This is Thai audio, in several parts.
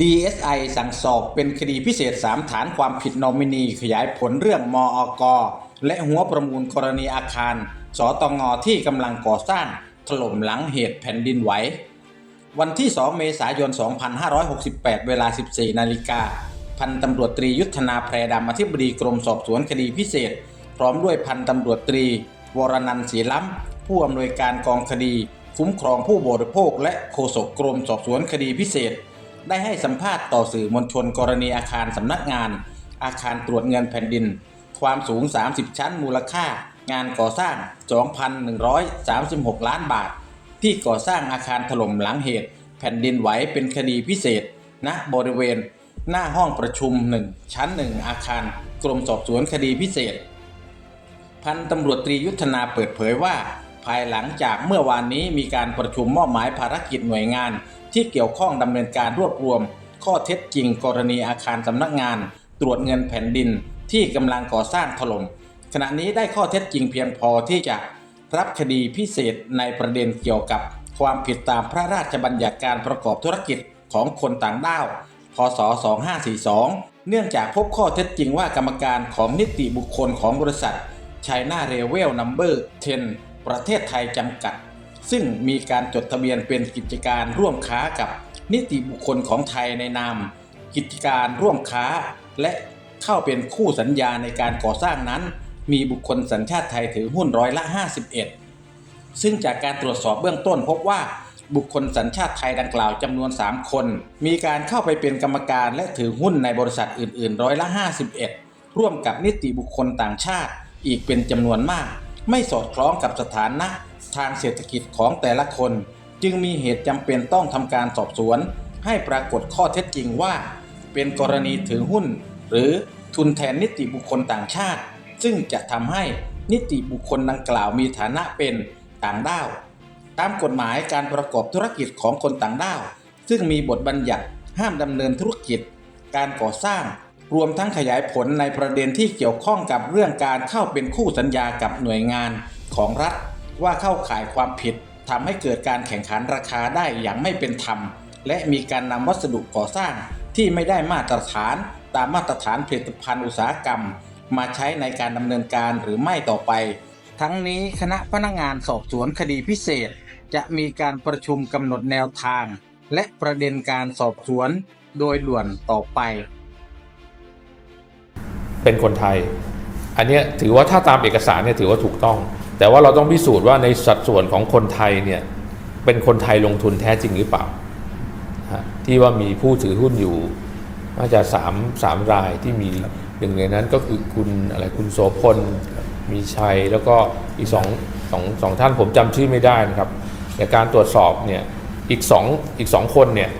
DSI สั่งสอบเป็นคดีพิเศษ 3 ฐานความผิดนอมินีขยายผลเรื่องมอกและหัวประมูลกรณีอาคาร สตงที่กำลังก่อสร้างถล่มหลังเหตุแผ่นดินไหว วันที่ 2 เมษายน 2568 เวลา 14 นาฬิกา พันตำรวจตรียุทธนาแพรดำอธิบดีกรมสอบสวนคดีพิเศษ พร้อมด้วยพันตำรวจตรี วรนันท์ศรีล้ำ ผู้อำนวยการกองคดี คุ้มครองผู้บริโภค และโฆษกกรมสอบสวนคดีพิเศษ ได้ให้สัมภาษณ์ต่อสื่อมวลชนกรณีอาคารสำนักงาน อาคารตรวจเงินแผ่นดิน ความสูง 30 ชั้นมูลค่างานก่อสร้าง 2,136 ล้านบาท ที่ก่อสร้างอาคารถล่มหลังเหตุ แผ่นดินไหวเป็นคดีพิเศษณบริเวณ หน้าห้องประชุม 1 ชั้น 1 อาคาร กรมสอบสวนคดีพิเศษ พันตำรวจตรียุทธนาเปิดเผยว่า ภายหลังจากเมื่อวานนี้มีการประชุมมอบหมายภารกิจหน่วยงาน ที่เกี่ยวข้องดำเนินการรวบรวม ข้อเท็จจริงกรณีอาคารสำนักงาน ตรวจเงินแผ่นดินที่กำลังก่อสร้างถล่มขณะนี้ได้ข้อเท็จจริงเพียงพอที่จะรับคดีพิเศษในประเด็นเกี่ยวกับความผิดตามพระราชบัญญัติการประกอบธุรกิจของคนต่างด้าว พศ 2542 เนื่องจากพบข้อเท็จจริงว่ากรรมการของนิติบุคคลของบริษัท China Railway Number 10 ประเทศไทยจำกัด ซึ่งมีการจดทะเบียนเป็นกิจการร่วมค้ากับนิติบุคคลของไทยในนาม กิจการร่วมค้า และเข้าเป็นคู่สัญญาในการก่อสร้างนั้น มีบุคคลสัญชาติไทยถือหุ้นร้อยละ 51 ซึ่งจากการตรวจสอบเบื้องต้นพบว่าบุคคลสัญชาติไทยดังกล่าวจำนวน 3 คน มีการเข้าไปเป็นกรรมการและถือหุ้นในบริษัทอื่นๆ ร้อยละ 51 ร่วมกับนิติบุคคลต่างชาติอีกเป็นจำนวนมาก ไม่สอดคล้องกับสถานะ ทางเศรษฐกิจของแต่ละคน จึงมีเหตุจำเป็นต้องทำการสอบสวน ให้ปรากฏข้อเท็จจริงว่า เป็นกรณีถือหุ้น หรือทุนแทนนิติบุคคลต่างชาติ ซึ่งจะทำให้นิติบุคคลดังกล่าวมีฐานะเป็นต่างด้าว ตามกฎหมายการประกอบธุรกิจของคนต่างด้าว ซึ่งมีบทบัญญัติห้ามดำเนินธุรกิจ การก่อสร้าง รวมทั้งขยายผลในประเด็นที่เกี่ยวข้องกับเรื่องการเข้าเป็นคู่สัญญากับหน่วยงานของรัฐ ว่าเข้าข่ายความผิดทำให้เกิดการแข่งขันราคาได้อย่างไม่เป็นธรรม และมีการนำวัสดุก่อสร้างที่ไม่ได้มาตรฐานตามมาตรฐานผลิตภัณฑ์อุตสาหกรรม มาใช้ในการดำเนินการหรือไม่ต่อไป ทั้งนี้คณะพนักงานสอบสวนคดีพิเศษ จะมีการประชุมกำหนดแนวทาง และประเด็นการสอบสวนโดยด่วนต่อไป เป็นคนไทย อันนี้ถือว่าถ้าตามเอกสารเนี่ยถือว่าถูกต้อง แต่ว่าเราต้องพิสูจน์ว่าในสัดส่วนของคนไทยเนี่ยเป็นคนไทยลงทุนแท้จริงหรือเปล่า ที่ว่ามีผู้ถือหุ้นอยู่น่าจะสามสามรายที่มีหนึ่งในนั้นก็คือคุณอะไรคุณโสพลมีชัยแล้วก็อีกสองสองสองท่านผมจำชื่อไม่ได้นะครับในการตรวจสอบเนี่ยอีกสองอีกสองคนเนี่ย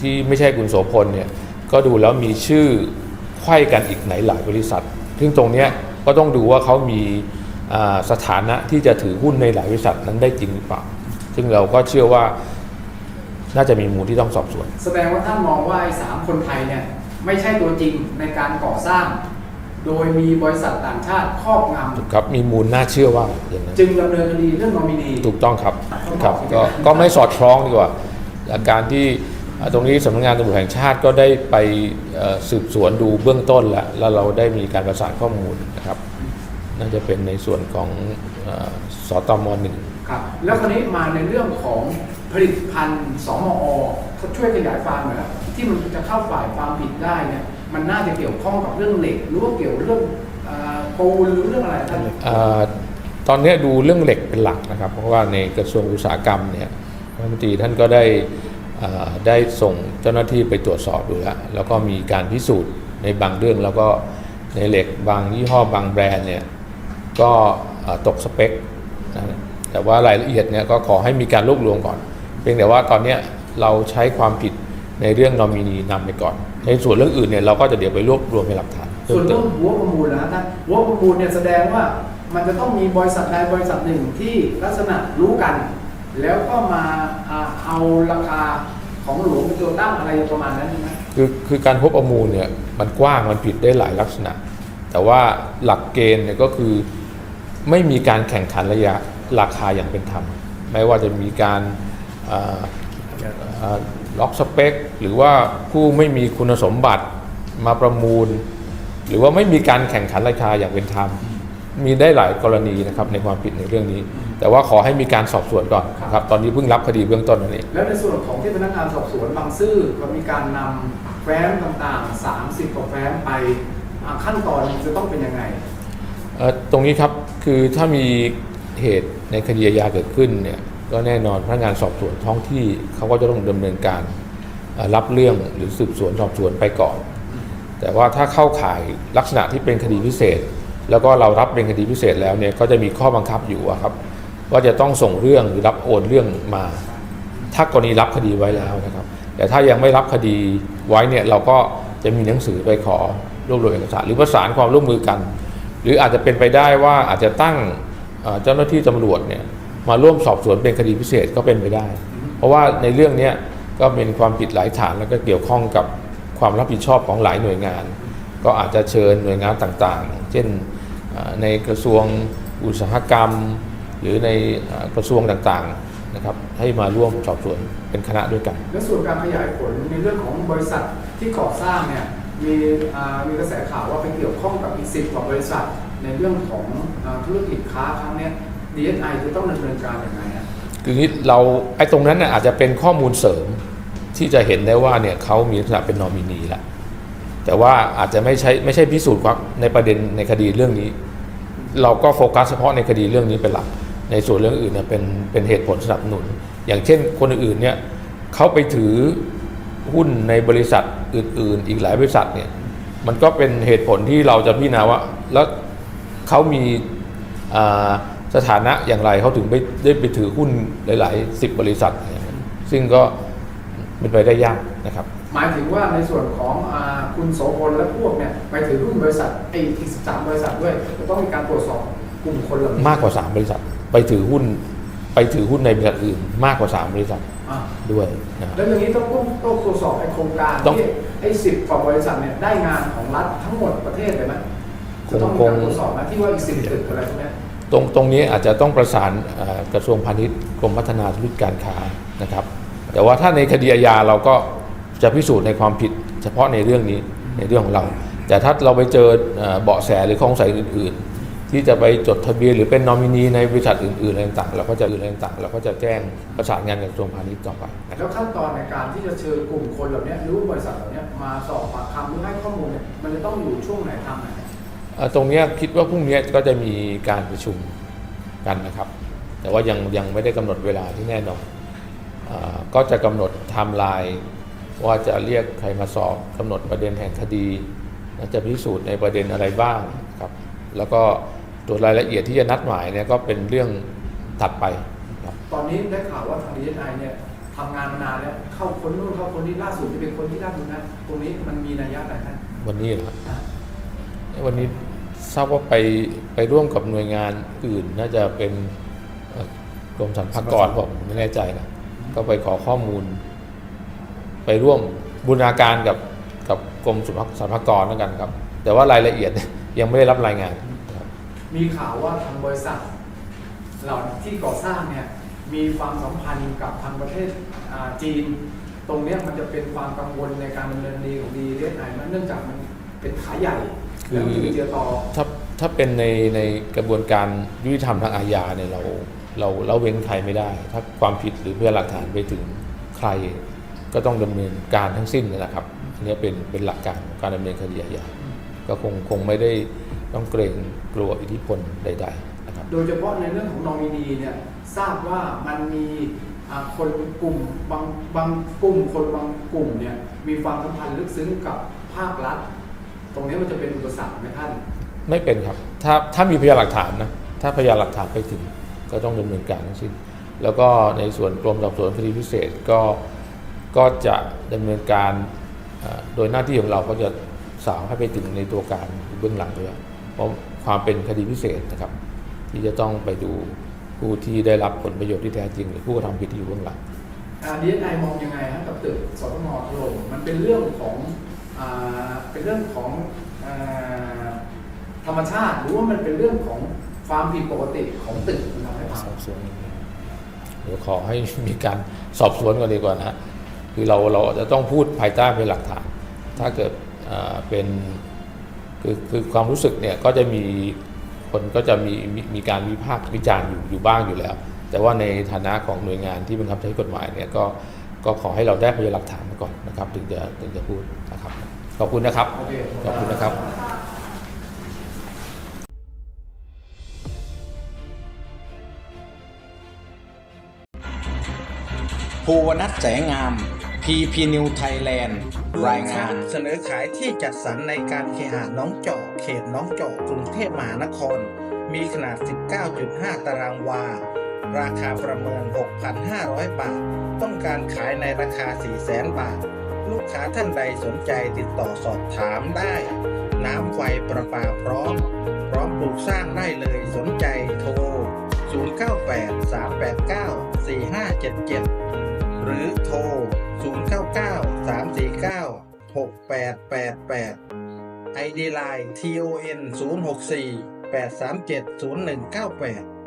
ที่ไม่ใช่คุณโสพลเนี่ยก็ดูแล้วมีชื่อ ไขว้กันอีกไหนหลายบริษัท ซึ่งตรงเนี้ยก็ต้องดูว่าเขามีอ่าสถานะที่จะถือหุ้นในหลายบริษัทนั้นได้จริงหรือเปล่า ซึ่งเราก็เชื่อว่าน่าจะมีมูลที่ต้องสอบสวน แสดงว่าท่านมองว่าไอ้สามคนไทยเนี่ยไม่ใช่ตัวจริงในการก่อสร้าง โดยมีบริษัทต่างชาติครอบงครับมีมูลน่าเชื่อว่าอย่างนั้นำจึงดำเนินคดีเรื่องนอมินีถูกต้องครับครับก็ก็ไม่สอดคล้องดีกว่าและการที่อ่า ตรงนี้สำนักงานตำรวจแห่งชาติก็ได้ไปเอ่อสืบสวนดูเบื้องต้นแล้วแล้วเราได้มีการประสานข้อมูลนะครับน่าจะเป็นในส่วนของเอ่อสตมหนึ่งครับแล้วคราวนี้มาในเรื่องของผลิตภัณฑ์สมอช่วยขยายความหน่อยครับที่มันจะเข้าฝ่ายความผิดได้เนี่ยมันน่าจะเกี่ยวข้องกับเรื่องเหล็กหรือว่าเกี่ยวเรื่องอ่าปูนหรือเรื่องอะไรท่านเออตอนนี้ดูเรื่องเหล็กเป็นหลักนะครับ เพราะว่าในกระทรวงอุตสาหกรรมเนี่ยรัฐมนตรีท่านก็ได้เอ่อ ได้ส่งเจ้าหน้าที่ไปตรวจสอบดูแล้วแล้วก็มีการพิสูจน์ในบางเรื่องแล้วก็ในเหล็กบางยี่ห้อบางแบรนด์เนี่ยก็ตกสเปคนะแต่ว่ารายละเอียดเนี่ยก็ขอให้มีการรวบรวมก่อน เพียงแต่ว่าตอนนี้เราใช้ความผิดในเรื่องนอมินีนำไปก่อน ในส่วนเรื่องอื่นเนี่ยเราก็จะเดี๋ยวไปรวบรวมเป็นหลักฐานส่วนเรื่องหัวประมูลนะท่านหัวประมูลเนี่ยแสดงว่ามันจะต้องมีบริษัทใดบริษัทหนึ่งที่ลักษณะรู้กัน แล้วก็มา เอาราคาของหลวงเป็นตัวตั้งอะไรประมาณนั้นใช่ไหมคือคือการพบประมูลเนี่ยมันกว้างมันผิดได้หลายลักษณะ แต่ว่าหลักเกณฑ์เนี่ยก็คือไม่มีการแข่งขันระยะราคาอย่างเป็นธรรม ไม่ว่าจะมีการล็อกสเปค หรือว่าผู้ไม่มีคุณสมบัติมาประมูล หรือว่าไม่มีการแข่งขันราคาอย่างเป็นธรรม มีได้หลายกรณีนะครับในความผิดในเรื่องนี้ แต่ว่าขอให้มีการสอบสวนก่อนนะครับตอนนี้เพิ่งรับคดีเบื้องต้นนั่นเองแล้วในส่วนของที่พนักงานสอบสวนบางซื่อก็มีการนำแฟ้มต่างๆ 30กว่าแฟ้มไปอ่าขั้นตอนจะต้องเป็นยังไงเอ่อตรงนี้ครับคือถ้ามีเหตุในคดีอาญาเกิดขึ้นเนี่ยก็แน่นอนพนักงานสอบสวนท้องที่เขาก็จะต้องดำเนินการเอ่อรับเรื่องหรือสืบสวนสอบสวนไปก่อน แต่ว่าถ้าเข้าข่ายลักษณะที่เป็นคดีพิเศษ แล้วก็เรารับเป็นคดีพิเศษแล้วเนี่ยก็จะมีข้อบังคับอยู่อะครับ ว่าจะต้องส่งเรื่องหรือรับโอนเรื่องมา ถ้ากรณีรับคดีไว้แล้วนะครับ แต่ถ้ายังไม่รับคดีไว้เนี่ยเราก็จะมีหนังสือไปขอรวบรวมเอกสารหรือประสานความร่วมมือกัน หรืออาจจะเป็นไปได้ว่าอาจจะตั้งเจ้าหน้าที่ตำรวจเนี่ยมาร่วมสอบสวนเป็นคดีพิเศษก็เป็นไปได้ เพราะว่าในเรื่องนี้ก็เป็นความผิดหลายฐานแล้วก็เกี่ยวข้องกับความรับผิดชอบของหลายหน่วยงาน ก็อาจจะเชิญหน่วยงานต่างๆ เช่นในกระทรวงอุตสาหกรรม หรือในเอ่อกระทรวงต่างๆนะครับให้มาร่วมสอบสวนเป็นคณะด้วยกัน และส่วนการขยายผลในเรื่องของบริษัทที่ก่อสร้างเนี่ยมีอ่ามีกระแสข่าวว่าไปเกี่ยวข้องกับอีกสิบกว่าบริษัท ในเรื่องของอาธุรกิจค้าครั้งเนี้ย DSI จะต้องดำเนินการอย่างไรฮะคืองี้เราไอ้ตรงนั้นน่ะอาจจะเป็นข้อมูลเสริมที่จะเห็นได้ว่าเนี่ยเขามีลักษณะเป็นนอมินีแหละแต่ว่าอาจจะไม่ใช่ไม่ใช่พิสูจน์ความในประเด็นในคดีเรื่องนี้ เราก็โฟกัสเฉพาะในคดีเรื่องนี้เป็นหลัก ในส่วนเรื่องอื่นเนี่ยเป็นเป็นเหตุผลสนับสนุน อย่างเช่นคนอื่นๆเนี่ยเขาไปถือหุ้นในบริษัทอื่น ๆ อีกหลายบริษัทเนี่ยมันก็เป็นเหตุผลที่เราจะพิจารณาว่าแล้วเขามีอ่าสถานะอย่างไรเขาถึงไปได้ไปถือหุ้นหลายๆสิบบริษัทเนี่ยซึ่งก็เป็นไปได้ยากนะครับ หมายถึงว่าในส่วนของอาคุณโสพลและพวกเนี่ยไปถือหุ้นบริษัทไอ้อีก13 บริษัทด้วยจะต้องมีการตรวจสอบกลุ่มคนเหล่านี้มากกว่า 3 บริษัท ไปถือหุ้น ไปถือหุ้นในบริษัทอื่นมากกว่า 3 บริษัทอ่าด้วยนะครับ แล้วอย่างนี้ต้องต้องต้องตรวจสอบไอ้โครงการต้อง ที่ไอ้สิบกว่าบริษัทเนี่ยได้งานของรัฐทั้งหมดประเทศเลยไหมจะต้องมีการตรวจสอบนะที่ว่าอีกสิบตึกอะไรพวกเนี้ย ตรงตรงนี้อาจจะต้องประสานเอ่อกระทรวงพาณิชย์กรมพัฒนาธุรกิจการค้านะครับ แต่ว่าถ้าในคดีอาญาเราก็จะพิสูจน์ในความผิด เฉพาะในเรื่องนี้ในเรื่องของเรา แต่ถ้าเราไปเจอเอ่อเบาะแสหรือข้อสงสัยอื่นๆ ที่จะไปจดทะเบียนหรือเป็นนอมินีในบริษัทอื่นๆอะไรต่างๆเราก็จะอื่นอะไรต่างๆเราก็จะแจ้งประสานงานกับกระทรวงพาณิชย์ต่อไปนะครับแล้วขั้นตอนในการที่จะเชิญกลุ่มคนเหล่านี้หรือว่าบริษัทเหล่านี้มาสอบปากคำหรือให้ข้อมูลเนี่ยมันจะต้องอยู่ช่วงไหนทำไหนเอ่อตรงเนี้ยคิดว่าพรุ่งนี้ก็จะมีการประชุมกันนะครับ แต่ว่ายังยังไม่ได้กำหนดเวลาที่แน่นอนเออก็จะกำหนดไทม์ไลน์ว่าจะเรียกใครมาสอบกำหนดประเด็นแห่งคดีและจะพิสูจน์ในประเด็นอะไรบ้างครับ แล้วก็ ตัวรายละเอียดที่จะนัดหมายเนี่ยก็เป็นเรื่องถัดไปครับตอนนี้ได้ข่าวว่าทางดีเอไอเนี่ยทำงานมานานแล้วเข้าคนนู้นเข้าคนนี้ล่าสุดที่เป็นคนที่ล่าสุดนะตรงนี้มันมีนัยยะอะไรท่านวันนี้เหรออะวันนี้ทราบว่าไปไปร่วมกับหน่วยงานอื่นน่าจะเป็นเอ่อกรมสรรพากรผมไม่แน่ใจนะก็ไปขอข้อมูล ไปร่วมบูรณาการกับกับกรมสรรพากรแล้วกันครับ แต่ว่ารายละเอียดเนี่ยยังไม่ได้รับรายงานครับ มีข่าวว่าทางบริษัทเหล่าที่ก่อสร้างเนี่ยมีความสัมพันธ์กับทางประเทศจีน ตรงเนี้ยมันจะเป็นความกังวลในการดำเนินดีของดีเอไอมันเนื่องจากมันเป็นขาใหญ่แล้วถึงเจียต่อถ้าถ้าเป็นในในกระบวนการยุติธรรมทางอาญาเนี่ยเราเราเราเว้นใครไม่ได้ ถ้าความผิดหรือพยานหลักฐานไปถึงใครก็ต้องดำเนินการทั้งสิ้นนะครับอันนี้เป็นเป็นหลักการของการดำเนินคดีอาญาก็คงคงไม่ได้ ต้องเกรงกลัวอิทธิพลใดๆนะครับโดยเฉพาะในเรื่องของนอมินีเนี่ยทราบว่ามันมีอ่าคนกลุ่มบางบางกลุ่มคนบางกลุ่มเนี่ยมีความสัมพันธ์ลึกซึ้งกับภาครัฐ ตรงนี้มันจะเป็นอุปสรรคไหมท่าน ไม่เป็นครับ ถ้าถ้ามีพยานหลักฐานนะถ้าพยานหลักฐานไปถึงก็ต้องดำเนินการทั้งสิ้นแล้วก็ในส่วนกรมสอบสวนคดีพิเศษก็ก็จะดำเนินการเอ่อโดยหน้าที่ของเราก็จะสาวให้ไปถึงในตัวการเบื้องหลังด้วย เพราะความเป็นคดีพิเศษนะครับ ที่จะต้องไปดูผู้ที่ได้รับผลประโยชน์ที่แท้จริง หรือผู้กระทำผิดที่อยู่เบื้องหลังดีเอสไอมองยังไงฮะกับตึกสตงถล่มมันเป็นเรื่องของอเป็นเรื่องของอธรรมชาติ หรือว่ามันเป็นเรื่องของความผิดปกติของตึกมันทำให้พังสอบสวนเดี๋ยวขอให้มีการสอบสวนก่อนดีกว่านะคือเราเราจะต้องพูดภายใต้เป็นหลักฐาน ถ้าเกิดเป็น คือคือความรู้สึกเนี่ยก็จะมีคนก็จะมีมีมีการวิพากษ์วิจารณ์อยู่อยู่บ้างอยู่แล้ว แต่ว่าในฐานะของหน่วยงานที่บังคับใช้กฎหมายเนี่ยก็ก็ขอให้เราได้พยานหลักฐานมาก่อนนะครับ ถึงจะถึงจะพูดนะครับ ขอบคุณนะครับโอเคขอบคุณนะครับภูวนัทแสงงาม PP New Thailand รายงานเสนอขายที่จัดสรรในการเคหะน้องจอกเขตน้องจอกกรุงเทพมหานคร มีขนาด 19.5 ตารางวา ราคาประเมิน 6,500 บาท ต้องการขายในราคา 400,000 บาท ลูกค้าท่านใดสนใจติดต่อสอบถามได้ น้ำไฟประปาพร้อม พร้อมปลูกสร้างได้เลยสนใจโทร 098 389 4577 หรือโทร 099 349 6888 ID Line TON 064 837 0198